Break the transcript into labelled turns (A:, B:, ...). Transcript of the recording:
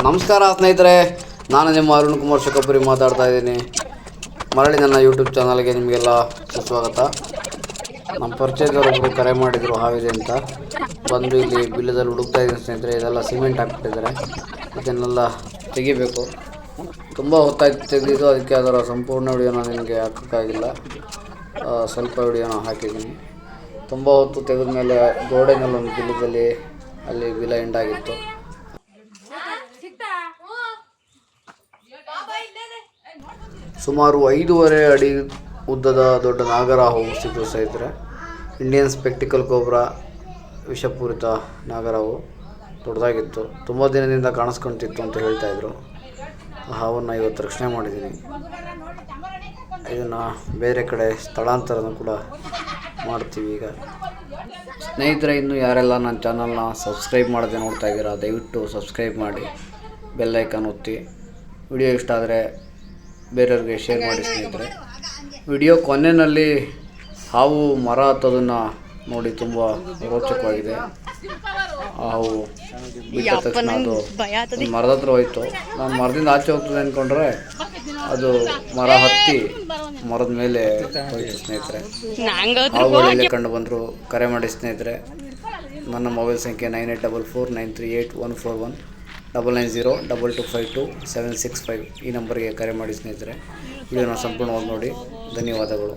A: ನಮಸ್ಕಾರ ಸ್ನೇಹಿತರೆ, ನಾನು ನಿಮ್ಮ ಅರುಣ್ ಕುಮಾರ್ ಶಕಪುರಿ ಮಾತಾಡ್ತಾ ಇದ್ದೀನಿ. ಮರಳಿ ನನ್ನ ಯೂಟ್ಯೂಬ್ ಚಾನಲ್ಗೆ ನಿಮಗೆಲ್ಲ ಸುಸ್ವಾಗತ. ನಮ್ಮ ಪರಿಚಯದವರೊಬ್ಬರು ಕರೆ ಮಾಡಿದರು ಹಾವಿದೆ ಅಂತ. ಬಂದು ಇಲ್ಲಿ ಬಿಲ್ಲದಲ್ಲಿ ಹುಡುಕ್ತಾ ಇದ್ದೀನಿ ಸ್ನೇಹಿತರೆ, ಇದೆಲ್ಲ ಸಿಮೆಂಟ್ ಹಾಕ್ಬಿಟ್ಟಿದ್ದಾರೆ. ಇದನ್ನೆಲ್ಲ ತೆಗಿಬೇಕು. ತುಂಬ ಹೊತ್ತಾಗಿ ತೆಗೆದಿದ್ದು, ಅದಕ್ಕೆ ಅದರ ಸಂಪೂರ್ಣ ವಿಡಿಯೋನ ನಿಮಗೆ ಹಾಕೋಕ್ಕಾಗಿಲ್ಲ. ಸ್ವಲ್ಪ ವಿಡಿಯೋನ ಹಾಕಿದ್ದೀನಿ. ತುಂಬ ಹೊತ್ತು ತೆಗೆದ ಮೇಲೆ ಗೋಡೆನಲ್ಲಿ ಒಂದು ಬಿಲ್ಲದಲ್ಲಿ ಅಲ್ಲಿ ಬಿಲ ಎಂಡಾಗಿತ್ತು ಸುಮಾರು ಐದೂವರೆ ಅಡಿ ಉದ್ದದ ದೊಡ್ಡ ಸಿದ್ದು ಸ್ನೇಹಿತರೆ. ಇಂಡಿಯನ್ ಸ್ಪೆಕ್ಟಿಕಲ್ ಕೋಬ್ರಾ ವಿಷಪೂರಿತ ನಾಗರಹಾವು ದೊಡ್ಡದಾಗಿತ್ತು. ತುಂಬ ದಿನದಿಂದ ಕಾಣಿಸ್ಕೊಂತಿತ್ತು ಅಂತ ಹೇಳ್ತಾ ಇದ್ರು. ಆ ಹಾವನ್ನು ಇವತ್ತು ರಕ್ಷಣೆ ಮಾಡಿದ್ದೀನಿ. ಇದನ್ನು ಬೇರೆ ಕಡೆ ಸ್ಥಳಾಂತರನ ಕೂಡ ಮಾಡ್ತೀವಿ ಈಗ. ಸ್ನೇಹಿತರೆ, ಇನ್ನು ಯಾರೆಲ್ಲ ನನ್ನ ಚಾನಲ್ನ ಸಬ್ಸ್ಕ್ರೈಬ್ ಮಾಡದೆ ನೋಡ್ತಾ ಇದ್ದೀರಾ, ದಯವಿಟ್ಟು ಸಬ್ಸ್ಕ್ರೈಬ್ ಮಾಡಿ. ಬೆಲ್ಲೈಕನ್ ಒತ್ತಿ. ವಿಡಿಯೋ ಇಷ್ಟ ಆದರೆ ಬೇರೆಯವ್ರಿಗೆ ಶೇರ್ ಮಾಡಿ ಸ್ನೇಹಿತರೆ. ವಿಡಿಯೋ ಕೊನೆಯಲ್ಲಿ ಹಾವು ಮರ ಹತ್ತೋದನ್ನು ನೋಡಿ ತುಂಬ ರೋಚಕವಾಗಿದೆ. ಹಾವು ಬಿಟ್ಟ ತಕ್ಷಣ ಅದು ಮರದ ಹತ್ರ ಹೋಯ್ತು. ನಾನು ಮರದಿಂದ ಆಚೆ ಹೋಗ್ತದೆ ಅಂದ್ಕೊಂಡ್ರೆ ಅದು ಮರ ಹತ್ತಿ ಮರದ ಮೇಲೆ ಹೋಯ್ತು ಸ್ನೇಹಿತರೆ. ಹಾವುಗಳಲ್ಲಿ ಕಂಡು ಬಂದರು ಕರೆ ಮಾಡಿ ಸ್ನೇಹಿತರೆ. ನನ್ನ ಮೊಬೈಲ್ ಸಂಖ್ಯೆ nine eight double four nine three eight one four one double nine zero double two five two seven six five ಈ ನಂಬರ್ಗೆ ಕರೆ ಮಾಡಿ ಸ್ನೇಹಿತರೆ. ವಿಡಿಯೋನ ಸಂಪೂರ್ಣವಾಗಿ ನೋಡಿ. ಧನ್ಯವಾದಗಳು.